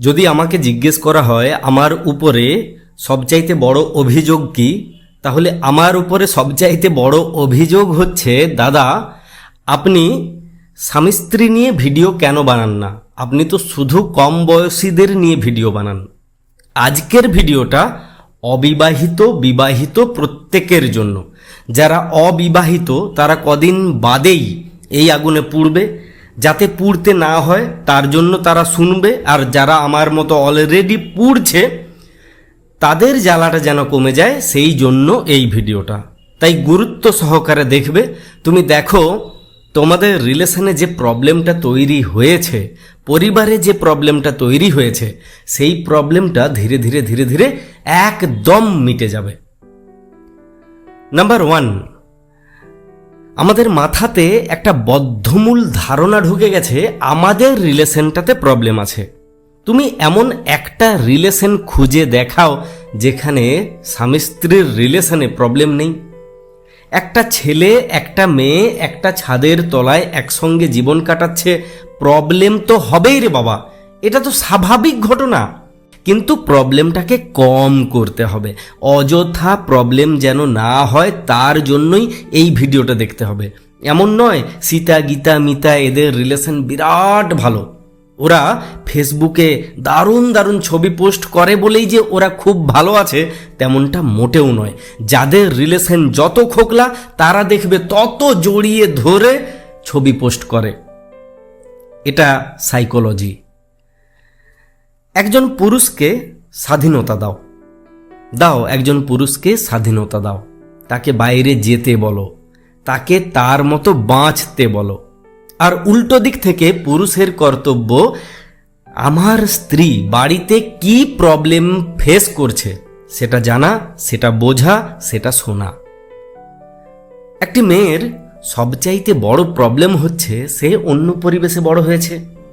যদি আমাকে জিজ্ঞেস করা হয়, আমার উপরে সবচাইতে বড় অভিযোগ কি? তাহলে আমার উপরে সবচাইতে বড় অভিযোগ হচ্ছে, দাদা, আপনি স্বামী স্ত্রী নিয়ে ভিডিও কেন বানান না? আপনি তো শুধু কম বয়সীদের নিয়ে ভিডিও বানান। আজকের ভিডিওটা অবিবাহিত, বিবাহিত প্রত্যেকের জন্য। যারা অবিবাহিত, তারা কদিন বাদেই এই আগুনে পুড়বে। যাতে পুড়তে না হয়, তার জন্য তারা শুনবে, আর যারা আমার মতো অলরেডি পুড়ছে, তাদের জ্বালাটা যেন কমে যায়, সেই জন্য এই ভিডিওটা। তাই গুরুত্ব সহকারে দেখবে, তুমি দেখো, তোমাদের রিলেশনে যে প্রবলেমটা তৈরি হয়েছে, পরিবারে যে প্রবলেমটা তৈরি হয়েছে, সেই প্রবলেমটা ধীরে ধীরে ধীরে ধীরে একদম মিটে যাবে। নাম্বার ওয়ান আমাদের মাথাতে একটা বদ্ধমূল ধারণা ঢুকে গেছে, আমাদের রিলেশনটাতে প্রবলেম আছে। তুমি এমন একটা রিলেশন খুঁজে দেখাও যেখানে স্বামী স্ত্রীর রিলেশনে প্রবলেম নেই। একটা ছেলে, একটা মেয়ে, একটা ছাদের তলায় একসঙ্গে জীবন কাটাচ্ছে, প্রবলেম তো হবেই রে বাবা। এটা তো স্বাভাবিক ঘটনা। কিন্তু প্রবলেমটাকে কম করতে হবে। অযথা প্রবলেম যেন না হয়, তার জন্যই এই ভিডিওটা দেখতে হবে। এমন নয়, সীতা, গীতা, মিতা, এদের রিলেশন বিরাট ভালো। ওরা ফেসবুকে দারুণ দারুণ ছবি পোস্ট করে বলেই যে ওরা খুব ভালো আছে, তেমনটা মোটেও নয়। যাদের রিলেশন যত খোকলা, তারা দেখবে তত জড়িয়ে ধরে ছবি পোস্ট করে। এটা সাইকোলজি একজন পুরুষকে স্বাধীনতা দাও। দাও, একজন পুরুষকে স্বাধীনতা দাও। তাকে বাইরে যেতে বলো। তাকে তার মতো বাঁচতে বলো। আর উল্টো দিক থেকে পুরুষের কর্তব্য, আমার স্ত্রী বাড়িতে কি প্রবলেম ফেস করছে? সেটা জানা, সেটা বোঝা, সেটা শোনা। একটি মেয়ের সবচাইতে বড় প্রবলেম হচ্ছে, সে অন্য পরিবেশে বড় হয়েছে।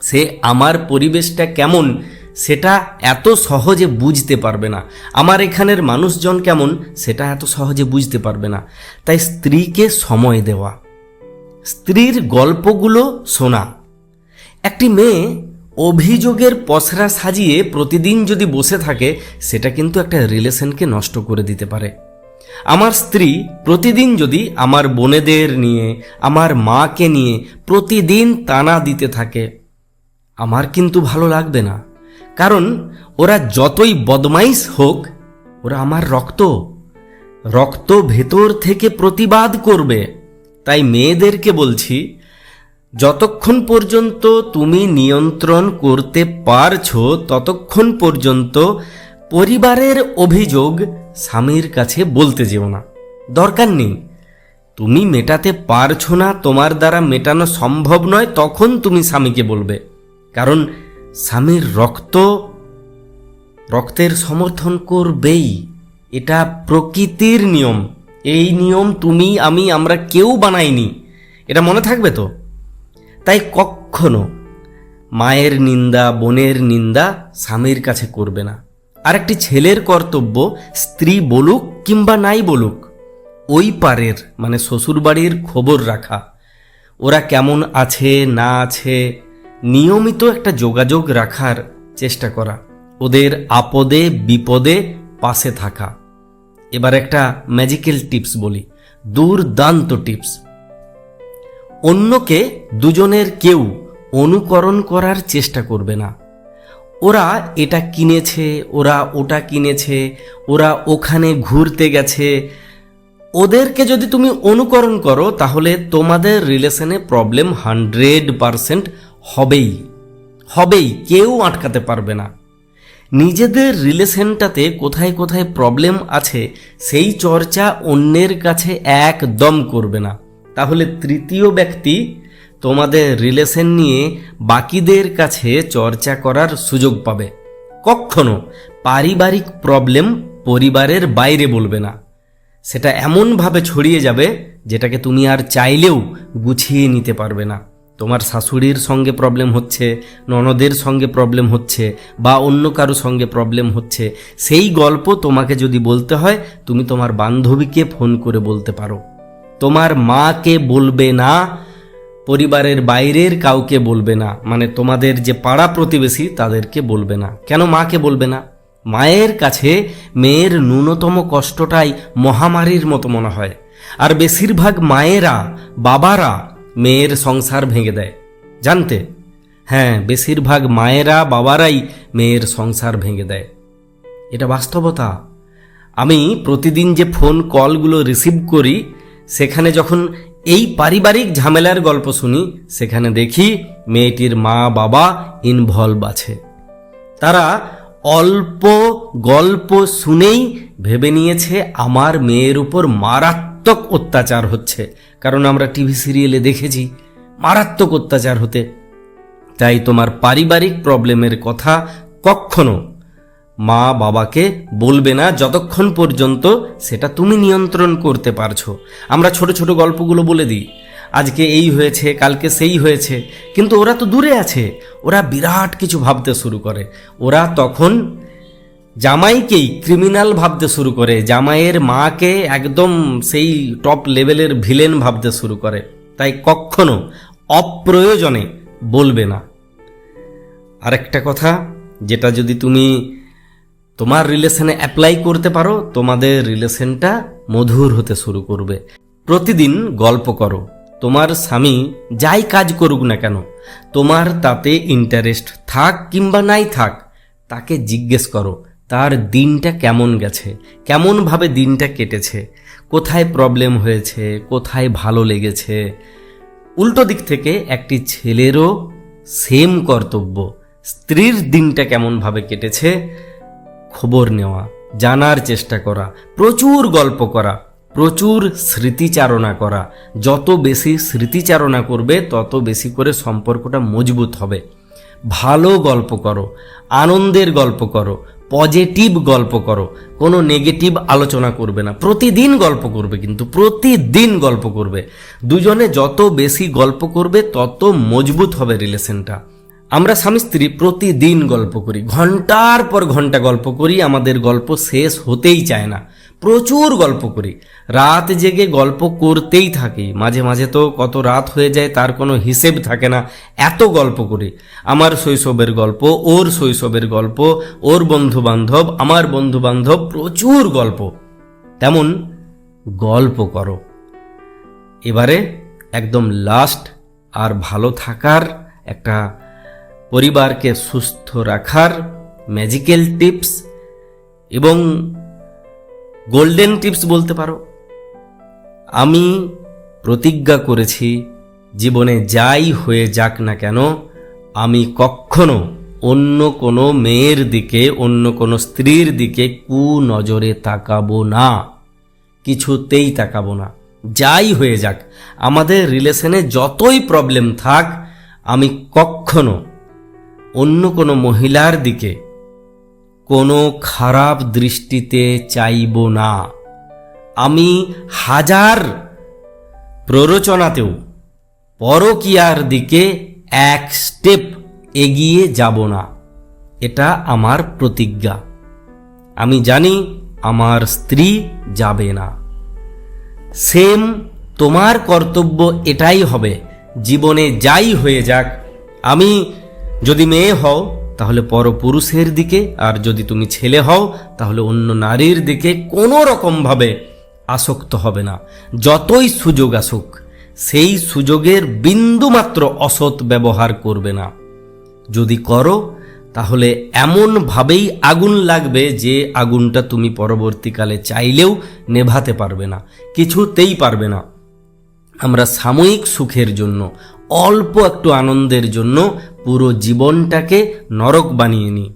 সে আমার পরিবেশটা কেমন, সেটা এত সহজে বুঝতে পারবে না। আমার এখানের মানুষজন কেমন, সেটা এত সহজে বুঝতে পারবে না। তাই স্ত্রীকে সময় দেওয়া। স্ত্রীর গল্পগুলো শোনা। একটি মেয়ে অভিযোগের পসরা সাজিয়ে প্রতিদিন যদি বসে থাকে, সেটা কিন্তু একটা রিলেশনকে নষ্ট করে দিতে পারে। আমার স্ত্রী প্রতিদিন যদি আমার বোনেদের নিয়ে, আমার মাকে নিয়ে প্রতিদিন তানা দিতে থাকে আমার কিন্তু ভালো লাগবে না। কারণ ওরা যতই বদমাইশ হোক, ওরা আমার রক্ত। রক্ত ভেতর থেকে প্রতিবাদ করবে। তাই মেয়েদেরকে বলছি, যতক্ষণ পর্যন্ত তুমি নিয়ন্ত্রণ করতে পারছ, ততক্ষণ পর্যন্ত পরিবারের অভিযোগ স্বামীর কাছে বলতে যেও না। দরকার নেই। তুমি মেটাতে পারছ না, তোমার দ্বারা মেটানো সম্ভব নয়, তখন তুমি স্বামীকে বলবে। কারণ স্বামীর রক্ত রক্তের সমর্থন করবেই। এটা প্রকৃতির নিয়ম। এই নিয়ম তুমি, আমি, আমরা কেউ বানাইনি। এটা মনে থাকবে তো? তাই কখনো মায়ের নিন্দা, বোনের নিন্দা স্বামীর কাছে করবে না। আর একটি ছেলের কর্তব্য, স্ত্রী বলুক কিংবা নাই বলুক, ওই পারের মানে শ্বশুরবাড়ির খবর রাখা। ওরা কেমন আছে, না আছে নিয়মিত একটা যোগাযোগ রাখার চেষ্টা করা। ওদের আপদে, বিপদে পাশে থাকা। এবার একটা ম্যাজিক্যাল টিপস বলি, দুর্দান্ত টিপস অন্যকে দুজনের কেউ অনুকরণ করার চেষ্টা করবে না। ওরা এটা কিনেছে, ওরা ওটা কিনেছে, ওরা ওখানে ঘুরতে গেছে। ওদেরকে যদি তুমি অনুকরণ করো, তাহলে তোমাদের রিলেশনে প্রবলেম হান্ড্রেড পারসেন্ট হবেই। হবেই, কেউ আটকাতে পারবে না। নিজেদের রিলেশনটাতে কোথায় কোথায় প্রবলেম আছে, সেই চর্চা অন্যের কাছে একদম করবে না। তাহলে তৃতীয় ব্যক্তি তোমাদের রিলেশন নিয়ে বাকিদের কাছে চর্চা করার সুযোগ পাবে। কখনো পারিবারিক প্রবলেম পরিবারের বাইরে বলবে না। সেটা এমনভাবে ছড়িয়ে যাবে যেটাকে তুমি আর চাইলেও গুছিয়ে নিতে পারবে না। তোমার শাশুড়ির সঙ্গে প্রবলেম হচ্ছে, ননদের সঙ্গে প্রবলেম হচ্ছে, বা অন্য কারও সঙ্গে প্রবলেম হচ্ছে, সেই গল্প তোমাকে যদি বলতে হয়, তুমি তোমার বান্ধবীকে ফোন করে বলতে পারো। তোমার মাকে বলবে না, পরিবারের বাইরের কাউকে বলবে না মানে তোমাদের যে পাড়া প্রতিবেশী তাদেরকে বলবে না। কেন মাকে বলবে না? মায়ের কাছে মেয়ের ন্যূনতম কষ্টটাই মহামারীর মতো মনে হয়। আর বেশিরভাগ মায়েরা, বাবারা মেয়ের সংসার ভেঙে দেয়। জানতে? হ্যাঁ বেশিরভাগ মায়েরা বাবারাই মেয়ের সংসার ভেঙে দেয়। এটা বাস্তবতা। আমি প্রতিদিন যে ফোন কলগুলো রিসিভ করি, সেখানে যখন এই পারিবারিক ঝামেলার গল্প শুনি, সেখানে দেখি মেয়েটির মা বাবা ইনভলভ আছে। তারা অল্প গল্প শুনেই ভেবে নিয়েছে, আমার মেয়ের উপর মারাত্মক অত্যাচার হচ্ছে। কারণ আমরা টিভি সিরিয়ালে দেখেছি, মারাত্মক অত্যাচার হতে। তাই তোমার পারিবারিক প্রবলেমের কথা কখনো মা বাবাকে বলবে না যতক্ষণ পর্যন্ত সেটা তুমি নিয়ন্ত্রণ করতে পারছ। আমরা ছোট ছোট গল্পগুলো বলে দিই। আজকে এই হয়েছে, কালকে সেই হয়েছে, কিন্তু ওরা তো দূরে আছে। ওরা বিরাট কিছু ভাবতে শুরু করে। ওরা তখন জামাইকেই ক্রিমিনাল ভাবতে শুরু করে। জামাইয়ের মাকে একদম সেই টপ লেভেলের ভিলেন ভাবতে শুরু করে। তাই কখনো অপ্রয়োজনে বলবে না। আরেকটা কথা, যেটা যদি তুমি তোমার রিলেশনে অ্যাপ্লাই করতে পারো, তোমাদের রিলেশনটা মধুর হতে শুরু করবে। প্রতিদিন গল্প করো। তোমার স্বামী যাই কাজ করুক না কেন, তোমার তাতে ইন্টারেস্ট থাক কিংবা নাই থাক, তাকে জিজ্ঞেস করো। তার দিনটা কেমন গেছে? কেমনভাবে দিনটা কেটেছে? কোথায় প্রবলেম হয়েছে? কোথায় ভালো লেগেছে? উল্টো দিক থেকে একটি ছেলেরও সেম কর্তব্য। স্ত্রীর দিনটা কেমনভাবে কেটেছে? খবর নেওয়া, জানার চেষ্টা করা, প্রচুর গল্প করা, প্রচুর স্মৃতিচারণা করা। যত বেশি স্মৃতিচারণা করবে, তত বেশি করে সম্পর্কটা মজবুত হবে। ভালো গল্প করো, আনন্দের গল্প করো পজিটিভ গল্প করো। কোনো নেগেটিভ আলোচনা করবে না। প্রতিদিন গল্প করবে কিন্তু, প্রতিদিন গল্প করবে। দুজনে যত বেশি গল্প করবে, তত মজবুত হবে রিলেশনটা আমরা স্বামী স্ত্রী প্রতিদিন গল্প করি। ঘণ্টার পর ঘণ্টা গল্প করি, আমাদের গল্প শেষ হতেই চায় না। প্রচুর গল্প করি। রাত জেগে গল্প করতেই থাকি। মাঝে মাঝে তো কত রাত হয়ে যায়, তার কোনো হিসেব থাকে না। এত গল্প করি। আমার শৈশবের গল্প, ওর শৈশবের গল্প, ওর বন্ধু বান্ধব আমার বন্ধু বান্ধব প্রচুর গল্প। তেমন গল্প করো। এবারে একদম লাস্ট আর ভালো থাকার একটা পরিবারকে সুস্থ রাখার ম্যাজিক্যাল টিপস এবং গোল্ডেন টিপস বলতে পারো। আমি প্রতিজ্ঞা করেছি, জীবনে যাই হয়ে যাক না কেন, আমি কখনো অন্য কোনো মেয়ের দিকে, অন্য কোনো স্ত্রীর দিকে কু নজরে তাকাবো না। কিছুতেই তাকাবো না। যাই হয়ে যাক, আমাদের রিলেশনে যতই প্রবলেম থাক, আমি কখনো অন্য কোনো মহিলার দিকে কোনো খারাপ দৃষ্টিতে চাইব না। আমি হাজার প্ররোচনাতেও পরকিয়ার দিকে এক স্টেপ এগিয়ে যাব না। এটা আমার প্রতিজ্ঞা। আমি জানি আমার স্ত্রী যাবে না। সেম তোমার কর্তব্য এটাই হবে। জীবনে যাই হয়ে যাক। আমি যদি মেয়ে হও তাহলে পরপুরুষের দিকে, আর যদি তুমি ছেলে হও, তাহলে অন্য নারীর দিকে কোনো রকমভাবে আসক্ত হবে না। যতই সুযোগ আসুক, সেই সুযোগের বিন্দুমাত্র অসৎ ব্যবহার করবে না। যদি করো, তাহলে এমনভাবেই আগুন লাগবে যে আগুনটা তুমি পরবর্তীকালে চাইলেও নেভাতে পারবে না, কিছুতেই পারবে না। আমরা সাময়িক সুখের জন্য, অল্প একটু আনন্দের জন্য পুরো জীবনটাকে নরক বানিয়ে নিই।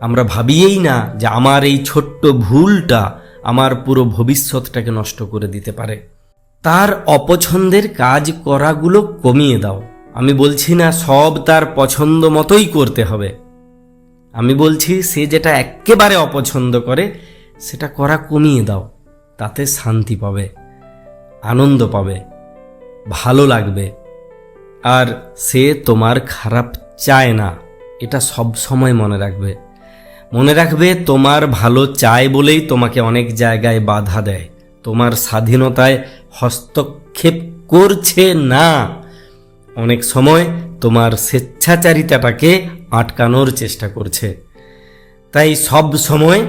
আমরা ভাবিয়েই না যে আমার এই ছোট্ট ভুলটা আমার পুরো ভবিষ্যৎটাকে নষ্ট করে দিতে পারে। তার অপছন্দের কাজ করাগুলো কমিয়ে দাও। আমি বলছি না সব তার পছন্দ মতোই করতে হবে। আমি বলছি সে যেটা একেবারে অপছন্দ করে, সেটা করা কমিয়ে দাও, তাতে শান্তি পাবে। আনন্দ পাবে, ভালো লাগবে। আর সে তোমার খারাপ চায় না, এটা সব সময় মনে রাখবে। মনে রাখবে তোমার ভালো চায় বলেই তোমাকে অনেক জায়গায় বাধা দেয়। তোমার স্বাধীনতায় হস্তক্ষেপ করছে না। অনেক সময় তোমার স্বেচ্ছাচারিতাটাকে আটকানোর চেষ্টা করছে। তাই সব সময়,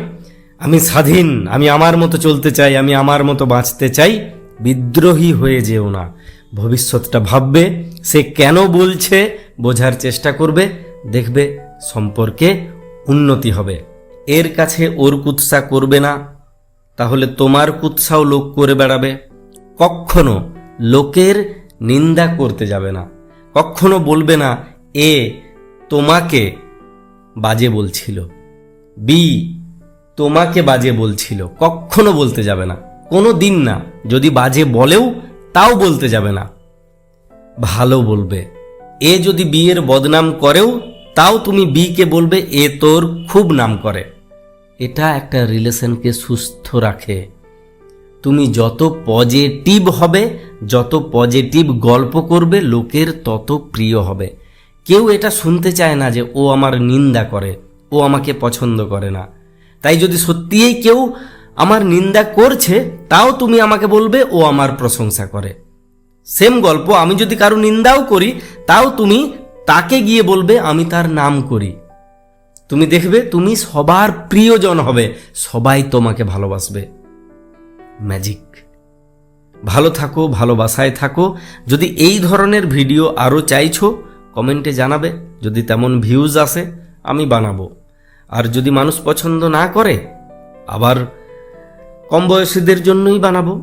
আমি স্বাধীন, আমি আমার মতো চলতে চাই, আমি আমার মতো বাঁচতে চাই। বিদ্রোহী হয়ে যেও না। ভবিষ্যৎটা ভাববে, সে কেন বলছে বোঝার চেষ্টা করবে, দেখবে সম্পর্কে উন্নতি হবে। এর কাছে ওর কুৎসা করবে না, তাহলে তোমার কুৎসাও লোক করে বেড়াবে। কখনো লোকের নিন্দা করতে যাবে না। কখনো বলবে না, এ, তোমাকে বাজে বলছিল। বি, তোমাকে বাজে বলছিল। কখনো বলতে যাবে না। কোনো দিন না। যদি বাজে বলেও, তাও বলতে যাবে না। ভালো বলবে। এ যদি বিয়ের বদনাম করেও, তাও তুমি বিকে বলবে, এ তোর খুব নাম করে। এটা একটা রিলেশনকে সুস্থ রাখে। তুমি যত পজিটিভ হবে, যত পজিটিভ গল্প করবে, লোকের তত প্রিয় হবে। কেউ এটা শুনতে চায় না যে, ও আমার নিন্দা করে, ও আমাকে পছন্দ করে না। তাই যদি সত্যিই কেউ আমার নিন্দা করছে, তাও তুমি আমাকে বলবে, ও আমার প্রশংসা করে। সেম গল্প, আমি যদি কারও নিন্দাও করি, তাও তুমি তাকে গিয়ে বলবে, আমি তার নাম করি। তুমি দেখবে, তুমি সবার প্রিয়জন হবে, সবাই তোমাকে ভালোবাসবে। ম্যাজিক। ভালো থাকো, ভালোবাসায় থাকো। যদি এই ধরনের ভিডিও আরও চাইছো, কমেন্টে জানাবে, যদি তেমন ভিউজ আসে, আমি বানাবো। আর যদি মানুষ পছন্দ না করে, আবার কম বয়সীদের জন্যই বানাবো।